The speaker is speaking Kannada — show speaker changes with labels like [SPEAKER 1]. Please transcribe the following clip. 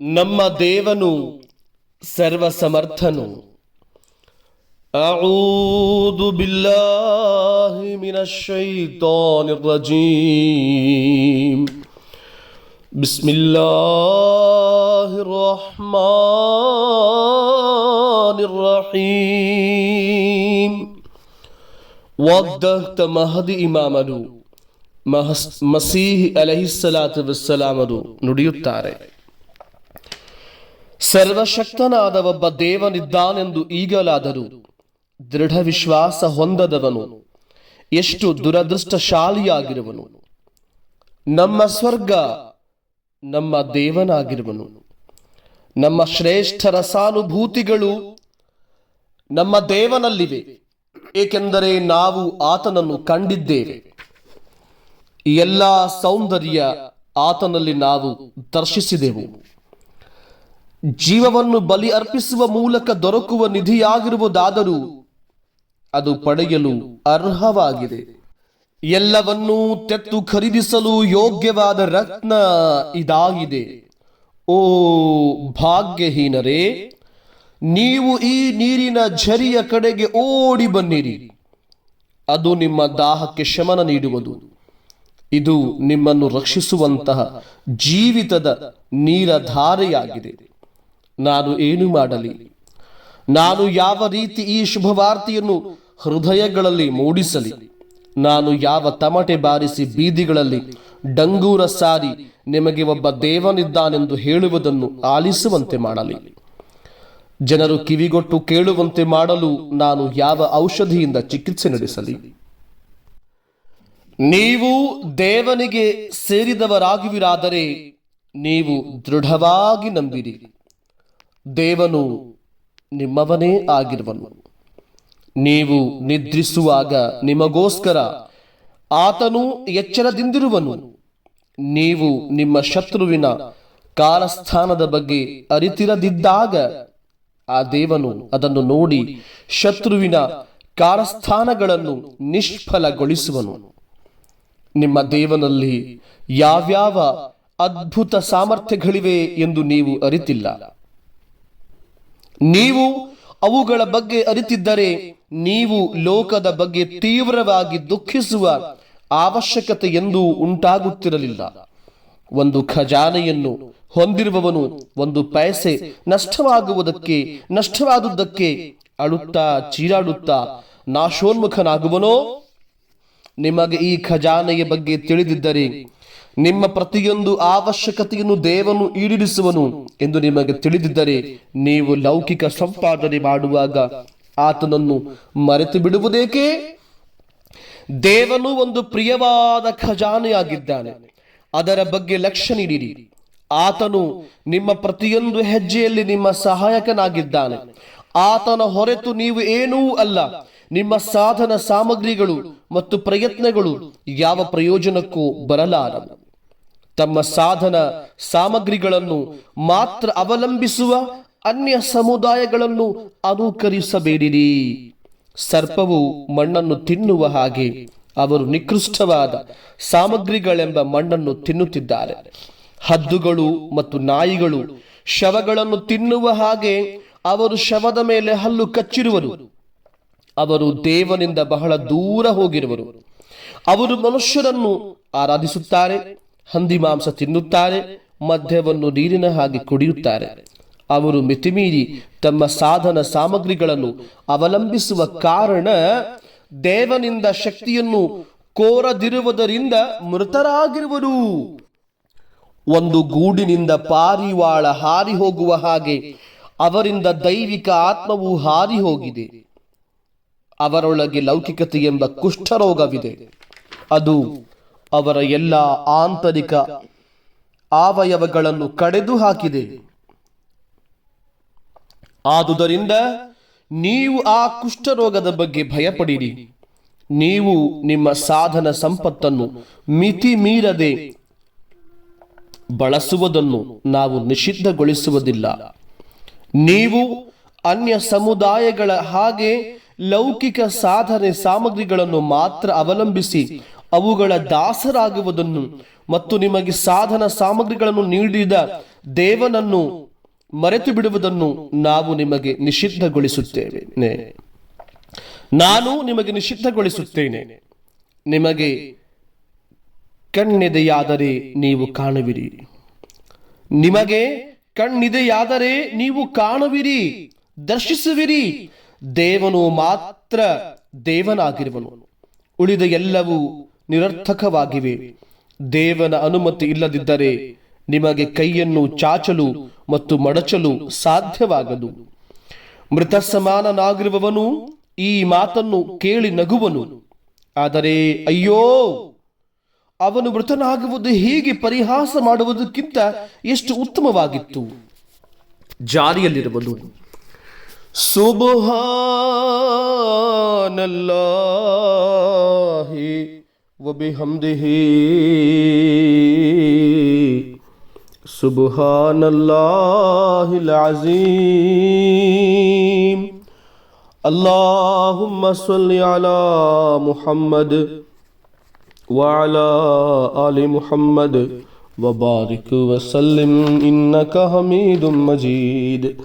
[SPEAKER 1] ನಮ್ಮ ದೇವನು ಸರ್ವಸಮರ್ಥನು أعوذ بالله من الشيطان الرجيم بسم الله الرحمن الرحيم ವಾಗ್ದತ್ತ ಮಹದಿ ಇಮಾಮರು ಮಹಸ್ ಮಸೀಹ್ ಅಲಹಿಸಲಾತು ವಸ್ಸಲಾಮರು ನುಡಿಯುತ್ತಾರೆ ಸರ್ವಶಕ್ತನಾದ ಒಬ್ಬ ದೇವನಿದ್ದಾನೆಂದು ಈಗಲಾದರೂ ದೃಢ ವಿಶ್ವಾಸ ಹೊಂದದವನು, ಎಷ್ಟು ದುರದೃಷ್ಟಶಾಲಿಯಾಗಿರುವನು. ನಮ್ಮ ಸ್ವರ್ಗ ನಮ್ಮ ದೇವನಾಗಿರುವನು. ನಮ್ಮ ಶ್ರೇಷ್ಠ ರಸಾನುಭೂತಿಗಳು ನಮ್ಮ ದೇವನಲ್ಲಿವೆ, ಏಕೆಂದರೆ ನಾವು ಆತನನ್ನು ಕಂಡಿದ್ದೇವೆ. ಎಲ್ಲ ಸೌಂದರ್ಯ ಆತನಲ್ಲಿ ನಾವು ದರ್ಶಿಸಿದೆವು. ಜೀವವನ್ನು ಬಲಿ ಅರ್ಪಿಸುವ ಮೂಲಕ ದೊರಕುವ ನಿಧಿಯಾಗಿರುವುದಾದರೂ ಅದು ಪಡೆಯಲು ಅರ್ಹವಾಗಿದೆ. ಎಲ್ಲವನ್ನೂ ತೆತ್ತು ಖರೀದಿಸಲು ಯೋಗ್ಯವಾದ ರತ್ನ ಇದಾಗಿದೆ. ಓ ಭಾಗ್ಯಹೀನರೇ, ನೀವು ಈ ನೀರಿನ ಝರಿಯ ಕಡೆಗೆ ಓಡಿ ಬನ್ನಿರಿ. ಅದು ನಿಮ್ಮ ದಾಹಕ್ಕೆ ಶಮನ ನೀಡುವುದು. ಇದು ನಿಮ್ಮನ್ನು ರಕ್ಷಿಸುವಂತಹ ಜೀವಿತದ ನೀರಧಾರೆಯಾಗಿದೆ. ನಾನು ಏನು ಮಾಡಲಿ? ನಾನು ಯಾವ ರೀತಿ ಈ ಶುಭವಾರ್ತೆಯನ್ನು ಹೃದಯಗಳಲ್ಲಿ ಮೂಡಿಸಲಿ? ನಾನು ಯಾವ ತಮಟೆ ಬಾರಿಸಿ ಬೀದಿಗಳಲ್ಲಿ ಡಂಗೂರ ಸಾರಿ ನಿಮಗೆ ಒಬ್ಬ ದೇವನಿದ್ದಾನೆಂದು ಹೇಳುವುದನ್ನು ಆಲಿಸುವಂತೆ ಮಾಡಲಿ? ಜನರು ಕಿವಿಗೊಟ್ಟು ಕೇಳುವಂತೆ ಮಾಡಲು ನಾನು ಯಾವ ಔಷಧಿಯಿಂದ ಚಿಕಿತ್ಸೆ ನಡೆಸಲಿ? ನೀವು ದೇವನಿಗೆ ಸೇರಿದವರಾಗುವಿರಾದರೆ ನೀವು ದೃಢವಾಗಿ ನಂಬಿರಿ. ದೇವನು ನಿಮ್ಮವನೇ ಆಗಿರುವನು. ನೀವು ನಿದ್ರಿಸುವಾಗ ನಿಮಗೋಸ್ಕರ ಆತನು ಎಚ್ಚರದಿಂದಿರುವನು. ನೀವು ನಿಮ್ಮ ಶತ್ರುವಿನ ಕಾಲಸ್ಥಾನದ ಬಗ್ಗೆ ಅರಿತಿರದಿದ್ದಾಗ ಆ ದೇವನು ಅದನ್ನು ನೋಡಿ ಶತ್ರುವಿನ ಕಾರಸ್ಥಾನಗಳನ್ನು ನಿಷ್ಫಲಗೊಳಿಸುವನು. ನಿಮ್ಮ ದೇವನಲ್ಲಿ ಯಾವ್ಯಾವ ಅದ್ಭುತ ಸಾಮರ್ಥ್ಯಗಳಿವೆ ಎಂದು ನೀವು ಅರಿತಿಲ್ಲ. ನೀವು ಅವುಗಳ ಬಗ್ಗೆ ಅರಿತಿದ್ದರೆ ನೀವು ಲೋಕದ ಬಗ್ಗೆ ತೀವ್ರವಾಗಿ ದುಃಖಿಸುವ ಅವಶ್ಯಕತೆ ಎಂದು ಉಂಟಾಗುತ್ತಿರಲಿಲ್ಲ. ಒಂದು ಖಜಾನೆಯನ್ನು ಹೊಂದಿರುವವನು ಒಂದು ಪೈಸೆ ನಷ್ಟವಾಗುವುದಕ್ಕೆ ನಷ್ಟವಾದುದಕ್ಕೆ ಅಳುತ್ತಾ ಚೀರಾಡುತ್ತಾ ನಾಶೋನ್ಮುಖನಾಗುವನೋ? ನಿಮಗೆ ಈ ಖಜಾನೆಯ ಬಗ್ಗೆ ತಿಳಿದಿದ್ದರೆ ನಿಮ್ಮ ಪ್ರತಿಯೊಂದು ಅವಶ್ಯಕತೆಯನ್ನು ದೇವನು ಈಡೇರಿಸುವನು ಎಂದು ನಿಮಗೆ ತಿಳಿದಿದ್ದರೆ ನೀವು ಲೌಕಿಕ ಸಂಪಾದನೆ ಮಾಡುವಾಗ ಆತನನ್ನು ಮರೆತು ಬಿಡುವುದೇಕೆ ದೇವನು ಒಂದು ಪ್ರಿಯವಾದ ಖಜಾನೆಯಾಗಿದ್ದಾನೆ. ಅದರ ಬಗ್ಗೆ ಲಕ್ಷ್ಯ ನೀಡಿರಿ. ಆತನು ನಿಮ್ಮ ಪ್ರತಿಯೊಂದು ಹೆಜ್ಜೆಯಲ್ಲಿ ನಿಮ್ಮ ಸಹಾಯಕನಾಗಿದ್ದಾನೆ. ಆತನ ಹೊರತು ನೀವು ಏನೂ ಅಲ್ಲ. ನಿಮ್ಮ ಸಾಧನ ಸಾಮಗ್ರಿಗಳು ಮತ್ತು ಪ್ರಯತ್ನಗಳು ಯಾವ ಪ್ರಯೋಜನಕ್ಕೂ ಬರಲಾರವು. ತಮ್ಮ ಸಾಧನ ಸಾಮಗ್ರಿಗಳನ್ನು ಮಾತ್ರ ಅವಲಂಬಿಸುವ ಅನ್ಯ ಸಮುದಾಯಗಳನ್ನು ಅನುಕರಿಸಬೇಡಿರಿ. ಸರ್ಪವು ಮಣ್ಣನ್ನು ತಿನ್ನುವ ಹಾಗೆ ಅವರು ನಿಕೃಷ್ಟವಾದ ಸಾಮಗ್ರಿಗಳೆಂಬ ಮಣ್ಣನ್ನು ತಿನ್ನುತ್ತಿದ್ದಾರೆ. ಹದ್ದುಗಳು ಮತ್ತು ನಾಯಿಗಳು ಶವಗಳನ್ನು ತಿನ್ನುವ ಹಾಗೆ ಅವರು ಶವದ ಮೇಲೆ ಹಲ್ಲು ಕಚ್ಚಿರುವರು. ಅವರು ದೇವನಿಂದ ಬಹಳ ದೂರ ಹೋಗಿರುವರು. ಅವರು ಮನುಷ್ಯರನ್ನು ಆರಾಧಿಸುತ್ತಾರೆ, ಹಂದಿ ಮಾಂಸ ತಿನ್ನುತ್ತಾರೆ, ಮದ್ಯವನ್ನು ನೀರಿನ ಹಾಗೆ ಕುಡಿಯುತ್ತಾರೆ. ಅವರು ಮಿತಿಮೀರಿ ತಮ್ಮ ಸಾಧನ ಸಾಮಗ್ರಿಗಳನ್ನು ಅವಲಂಬಿಸುವ ಕಾರಣ ದೇವನಿಂದ ಶಕ್ತಿಯನ್ನು ಕೋರದಿರುವುದರಿಂದ ಮೃತರಾಗಿರುವರು. ಒಂದು ಗೂಡಿನಿಂದ ಪಾರಿವಾಳ ಹಾರಿ ಹೋಗುವ ಹಾಗೆ ಅವರಿಂದ ದೈವಿಕ ಆತ್ಮವು ಹಾರಿ ಹೋಗಿದೆ ಅವರೊಳಗೆ ಲೌಕಿಕತೆ ಎಂಬ ಕುಷ್ಠರೋಗವಿದೆ. ಅದು ಅವರ ಎಲ್ಲ ಆಂತರಿಕ ಅವಯವಗಳನ್ನು ಕಡೆದು ಹಾಕಿದೆ. ಆದುದರಿಂದ ನೀವು ಆ ಕುಷ್ಠರೋಗದ ಬಗ್ಗೆ ಭಯಪಡಿರಿ. ನೀವು ನಿಮ್ಮ ಸಾಧನ ಸಂಪತ್ತನ್ನು ಮಿತಿ ಮೀರದೆ ಬಳಸುವುದನ್ನು ನಾವು ನಿಷಿದ್ಧಗೊಳಿಸುವುದಿಲ್ಲ. ನೀವು ಅನ್ಯ ಸಮುದಾಯಗಳ ಹಾಗೆ ಲೌಕಿಕ ಸಾಧನೆ ಸಾಮಗ್ರಿಗಳನ್ನು ಮಾತ್ರ ಅವಲಂಬಿಸಿ ಅವುಗಳ ದಾಸರಾಗುವುದನ್ನು ಮತ್ತು ನಿಮಗೆ ಸಾಧನ ಸಾಮಗ್ರಿಗಳನ್ನು ನೀಡಿದ ದೇವನನ್ನು ಮರೆತು ಬಿಡುವುದನ್ನು ನಾವು ನಿಮಗೆ ನಿಷಿದ್ಧಗೊಳಿಸುತ್ತೇವೆ. ನಾನು ನಿಮಗೆ ನಿಷಿದ್ಧಗೊಳಿಸುತ್ತೇನೆ. ನಿಮಗೆ ಕಣ್ಣಿದೆಯಾದರೆ ನೀವು ಕಾಣುವಿರಿ. ನಿಮಗೆ ಕಣ್ಣಿದೆಯಾದರೆ ನೀವು ಕಾಣುವಿರಿ. ದರ್ಶಿಸುವಿರಿ. ದೇವನು ಮಾತ್ರ ದೇವನಾಗಿರುವನು. ಉಳಿದ ಎಲ್ಲವೂ ನಿರರ್ಥಕವಾಗಿವೆ. ದೇವನ ಅನುಮತಿ ಇಲ್ಲದಿದ್ದರೆ ನಿಮಗೆ ಕೈಯನ್ನು ಚಾಚಲು ಮತ್ತು ಮಡಚಲು ಸಾಧ್ಯವಾಗದು. ಮೃತ ಸಮಾನನಾಗಿರುವವನು ಈ ಮಾತನ್ನು ಕೇಳಿ ನಗುವನು. ಆದರೆ ಅಯ್ಯೋ, ಅವನು ಮೃತನಾಗುವುದು ಹೀಗೆ ಪರಿಹಾಸ ಮಾಡುವುದಕ್ಕಿಂತ ಎಷ್ಟು ಉತ್ತಮವಾಗಿತ್ತು? ಜಾರಿಯಲ್ಲಿರುವುದು سبحان الله وبحمده. سبحان الله العظيم اللهم صل على محمد وعلى آل محمد وبارك وسلم. إنك حميد مجيد.